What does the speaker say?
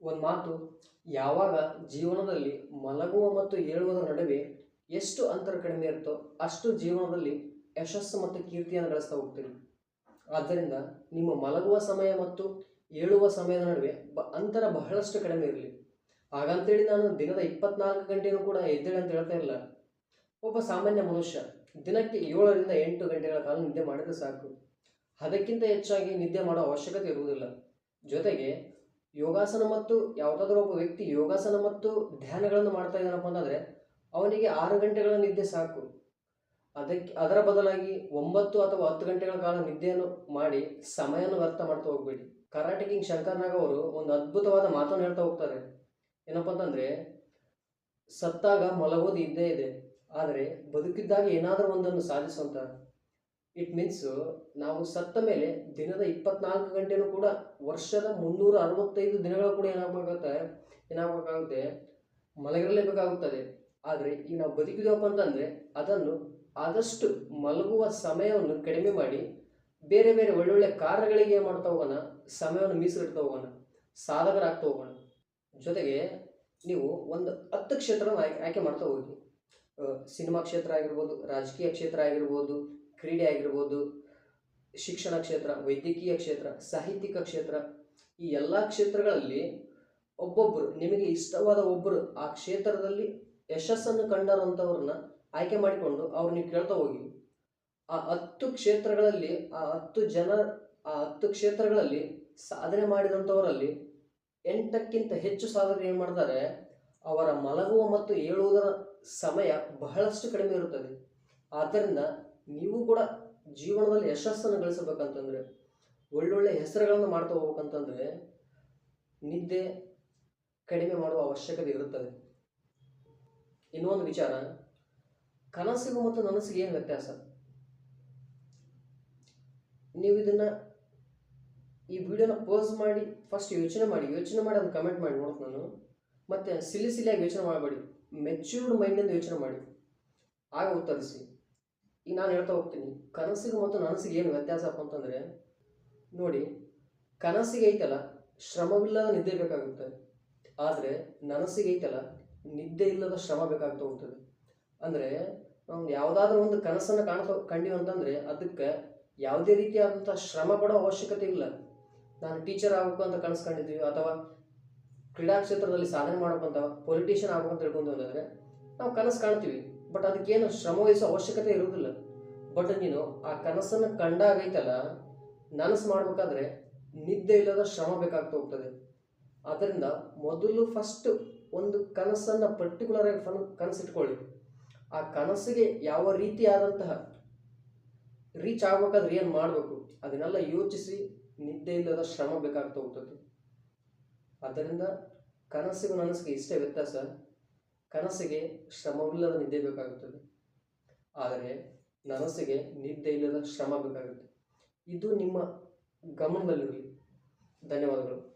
ಒಂದು ಮಾತು, ಯಾವಾಗ ಜೀವನದಲ್ಲಿ ಮಲಗುವ ಮತ್ತು ಏಳುವುದರ ನಡುವೆ ಎಷ್ಟು ಅಂತರ ಕಡಿಮೆ ಇರುತ್ತೋ ಅಷ್ಟು ಜೀವನದಲ್ಲಿ ಯಶಸ್ಸು ಮತ್ತು ಕೀರ್ತಿಯನ್ನು ಗಳಿಸ್ತಾ ಹೋಗ್ತೀರಿ ಆದ್ದರಿಂದ ನಿಮ್ಮ ಮಲಗುವ ಸಮಯ ಮತ್ತು ಏಳುವ ಸಮಯದ ನಡುವೆ ಬ ಅಂತರ ಬಹಳಷ್ಟು ಕಡಿಮೆ ಇರಲಿ. ಹಾಗಂತೇಳಿ ನಾನು ದಿನದ ಇಪ್ಪತ್ನಾಲ್ಕು ಗಂಟೆಯೂ ಕೂಡ ಎದ್ದೇಳಿ ಅಂತ ಹೇಳ್ತಾ ಇಲ್ಲ ಒಬ್ಬ ಸಾಮಾನ್ಯ ಮನುಷ್ಯ ದಿನಕ್ಕೆ ಏಳರಿಂದ ಎಂಟು ಗಂಟೆಗಳ ಕಾಲ ನಿದ್ದೆ ಮಾಡಿದರೆ ಸಾಕು. ಅದಕ್ಕಿಂತ ಹೆಚ್ಚಾಗಿ ನಿದ್ದೆ ಮಾಡೋ ಅವಶ್ಯಕತೆ ಇರುವುದಿಲ್ಲ. ಜೊತೆಗೆ ಯೋಗಾಸನ ಮತ್ತು ಯಾವುದಾದ್ರೂ ಒಬ್ಬ ವ್ಯಕ್ತಿ ಯೋಗಾಸನ ಮತ್ತು ಧ್ಯಾನಗಳನ್ನು ಮಾಡ್ತಾ ಇದ್ದಾನಪ್ಪ ಅಂತಂದರೆ, ಅವನಿಗೆ ಆರು ಗಂಟೆಗಳ ನಿದ್ದೆ ಸಾಕು. ಅದಕ್ಕೆ, ಅದರ ಬದಲಾಗಿ ಒಂಬತ್ತು ಅಥವಾ ಹತ್ತು ಗಂಟೆಗಳ ಕಾಲ ನಿದ್ದೆಯನ್ನು ಮಾಡಿ ಸಮಯವನ್ನು ವ್ಯರ್ಥ ಮಾಡ್ತಾ ಹೋಗ್ಬೇಡಿ. ಕರಾಟೆ ಕಿಂಗ್ ಶಂಕರ್ ನಾಗ್ ಅವರು ಒಂದು ಅದ್ಭುತವಾದ ಮಾತನ್ನು ಹೇಳ್ತಾ ಹೋಗ್ತಾರೆ. ಏನಪ್ಪ ಅಂತಂದರೆ, ಸತ್ತಾಗ ಮಲಗೋದು ಇದ್ದೇ ಇದೆ. ಆದರೆ ಬದುಕಿದ್ದಾಗ ಏನಾದರೂ ಒಂದನ್ನು ಸಾಧಿಸುವಂತ ಇಟ್ ಮೀನ್ಸ್ ನಾವು ಸತ್ತ ಮೇಲೆ ದಿನದ ಇಪ್ಪತ್ನಾಲ್ಕು ಗಂಟೆನೂ ಕೂಡ ವರ್ಷದ ಮುನ್ನೂರ ಅರವತ್ತೈದು ದಿನಗಳು ಕೂಡ ಏನಾಗಬೇಕಾಗುತ್ತೆ? ಏನಾಗಬೇಕಾಗುತ್ತೆ? ಮಲಗಿರಲೇಬೇಕಾಗುತ್ತದೆ. ಆದರೆ ಈಗ ನಾವು ಬದುಕಿದವಪ್ಪ ಅಂತಂದರೆ ಅದನ್ನು ಆದಷ್ಟು ಮಲಗುವ ಸಮಯವನ್ನು ಕಡಿಮೆ ಮಾಡಿ ಬೇರೆ ಬೇರೆ ಒಳ್ಳೊಳ್ಳೆ ಕಾರ್ಯಗಳಿಗೆ ಏನು ಮಾಡ್ತಾ ಹೋಗೋಣ? ಸಮಯವನ್ನು ಮೀಸಲಿಡ್ತಾ ಹೋಗೋಣ. ಸಾಧಕರಾಗ್ತಾ ಹೋಗೋಣ. ಜೊತೆಗೆ ನೀವು ಒಂದು ಹತ್ತು ಕ್ಷೇತ್ರವನ್ನು ಆಯ್ಕೆ ಆಯ್ಕೆ ಮಾಡ್ತಾ ಹೋಗಿ. ಸಿನಿಮಾ ಕ್ಷೇತ್ರ ಆಗಿರ್ಬೋದು, ರಾಜಕೀಯ ಕ್ಷೇತ್ರ ಆಗಿರ್ಬೋದು ಕ್ರೀಡೆ ಆಗಿರ್ಬೋದು, ಶಿಕ್ಷಣ ಕ್ಷೇತ್ರ, ವೈದ್ಯಕೀಯ ಕ್ಷೇತ್ರ, ಸಾಹಿತ್ಯಿಕ ಕ್ಷೇತ್ರ, ಈ ಎಲ್ಲ ಕ್ಷೇತ್ರಗಳಲ್ಲಿ ಒಬ್ಬೊಬ್ಬರು ನಿಮಗೆ ಇಷ್ಟವಾದ ಒಬ್ಬರು ಆ ಕ್ಷೇತ್ರದಲ್ಲಿ ಯಶಸ್ಸನ್ನು ಕಂಡರಂಥವ್ರನ್ನ ಆಯ್ಕೆ ಮಾಡಿಕೊಂಡು ಅವ್ರು ನೀವು ಕೇಳ್ತಾ ಹೋಗಿ, ಆ ಹತ್ತು ಕ್ಷೇತ್ರಗಳಲ್ಲಿ, ಆ ಹತ್ತು ಜನ, ಆ ಹತ್ತು ಕ್ಷೇತ್ರಗಳಲ್ಲಿ ಸಾಧನೆ ಮಾಡಿದಂಥವರಲ್ಲಿ ಎಂಟಕ್ಕಿಂತ ಹೆಚ್ಚು ಸಾಧನೆ ಏನು ಮಾಡ್ತಾರೆ, ಅವರ ಮಲಗುವ ಮತ್ತು ಏಳುವುದರ ಸಮಯ ಬಹಳಷ್ಟು ಕಡಿಮೆ ಇರುತ್ತದೆ. ಆದ್ದರಿಂದ ನೀವು ಕೂಡ ಜೀವನದಲ್ಲಿ ಯಶಸ್ಸನ್ನು ಗಳಿಸಬೇಕಂತಂದರೆ, ಒಳ್ಳೊಳ್ಳೆ ಹೆಸರುಗಳನ್ನು ಮಾಡ್ತಾ ಹೋಗ್ಬೇಕಂತಂದರೆ, ನಿದ್ದೆ ಕಡಿಮೆ ಮಾಡುವ ಅವಶ್ಯಕತೆ ಇರುತ್ತದೆ. ಇನ್ನೊಂದು ವಿಚಾರ, ಕನಸಿಗೂ ಮತ್ತು ನನಸಿಗೆ ಏನು ವ್ಯತ್ಯಾಸ? ನೀವು ಇದನ್ನ ಈ ವಿಡಿಯೋನ ಪೋಸ್ ಮಾಡಿ ಫಸ್ಟ್ ಯೋಚನೆ ಮಾಡಿ ಯೋಚನೆ ಮಾಡಿ ಅದನ್ನು ಕಮೆಂಟ್ ಮಾಡಿ ನೋಡ್ತು ನಾನು. ಮತ್ತೆ ಸಿಲಿ ಸಿಲಿಯಾಗಿ ಯೋಚನೆ ಮಾಡಬೇಡಿ. ಮೆಚ್ಯೂರ್ಡ್ ಮೈಂಡಿಂದ ಯೋಚನೆ ಮಾಡಿ. ಆಗ ಉತ್ತರಿಸಿ. ಈಗ ನಾನು ಹೇಳ್ತಾ ಹೋಗ್ತೀನಿ. ಕನಸಿಗೆ ಮತ್ತು ನನಸಿಗೆ ಏನು ವ್ಯತ್ಯಾಸಪ್ಪ ಅಂತಂದರೆ, ನೋಡಿ, ಕನಸಿಗೆ ಐತಲ್ಲ, ಶ್ರಮವಿಲ್ಲದ ನಿದ್ದೆ ಬೇಕಾಗುತ್ತೆ. ಆದರೆ ನನಸಿಗೆ ಐತಲ್ಲ, ನಿದ್ದೆ ಇಲ್ಲದ ಶ್ರಮ ಬೇಕಾಗ್ತಾ ಹೋಗ್ತದೆ. ಅಂದರೆ ನಾವು ಯಾವುದಾದ್ರೂ ಒಂದು ಕನಸನ್ನು ಕಾಣ್ತಾ ಅಂತಂದರೆ, ಅದಕ್ಕೆ ಯಾವುದೇ ರೀತಿಯಾದಂಥ ಶ್ರಮ ಪಡೋ ಅವಶ್ಯಕತೆ ಇಲ್ಲ. ನಾನು ಟೀಚರ್ ಆಗಬೇಕು ಅಂತ ಕನಸು ಕಂಡಿದ್ದೀವಿ ಅಥವಾ ಕ್ರೀಡಾ ಕ್ಷೇತ್ರದಲ್ಲಿ ಸಾಧನೆ ಮಾಡಬೇಕಂತ ಪೊಲಿಟಿಷಿಯನ್ ಆಗಬೇಕು ಅಂತ ತಿಳ್ಕೊಂಡು ಅಂತಂದರೆ, ನಾವು ಕನಸು ಕಾಣ್ತೀವಿ. ಬಟ್ ಅದಕ್ಕೇನು ಶ್ರಮ ವಹಿಸೋ ಅವಶ್ಯಕತೆ ಇರುವುದಿಲ್ಲ. ಬಟ್ ನೀನು ಆ ಕನಸನ್ನು ಕಂಡಾಗೈತಲ್ಲ, ನನಸು ಮಾಡಬೇಕಾದ್ರೆ ನಿದ್ದೆ ಇಲ್ಲದ ಶ್ರಮ ಬೇಕಾಗ್ತಾ ಹೋಗ್ತದೆ. ಆದ್ದರಿಂದ ಮೊದಲು ಫಸ್ಟ್ ಒಂದು ಕನಸನ್ನು ಪರ್ಟಿಕ್ಯುಲರ್ ಆಗಿ ಫನ್, ಕನಸಿಟ್ಕೊಳ್ಳಿ. ಆ ಕನಸಿಗೆ ಯಾವ ರೀತಿಯಾದಂತಹ ರೀಚ್ ಆಗ್ಬೇಕಾದ್ರೆ ಏನು ಮಾಡಬೇಕು? ಅದನ್ನೆಲ್ಲ ಯೋಚಿಸಿ ನಿದ್ದೆ ಇಲ್ಲದ ಶ್ರಮ ಬೇಕಾಗ್ತಾ ಹೋಗ್ತದೆ. ಆದ್ದರಿಂದ ಕನಸಿಗೂ ನನಸಿಗೆ ಇಷ್ಟೇ ವ್ಯತ್ಯಾಸ. ಕನಸಿಗೆ ಶ್ರಮವಿಲ್ಲದ ನಿದ್ದೆ ಬೇಕಾಗುತ್ತದೆ. ಆದರೆ ನನಸಿಗೆ ನಿದ್ದೆ ಇಲ್ಲದ ಶ್ರಮ ಬೇಕಾಗುತ್ತೆ. ಇದು ನಿಮ್ಮ ಗಮನದಲ್ಲಿರಲಿ. ಧನ್ಯವಾದಗಳು.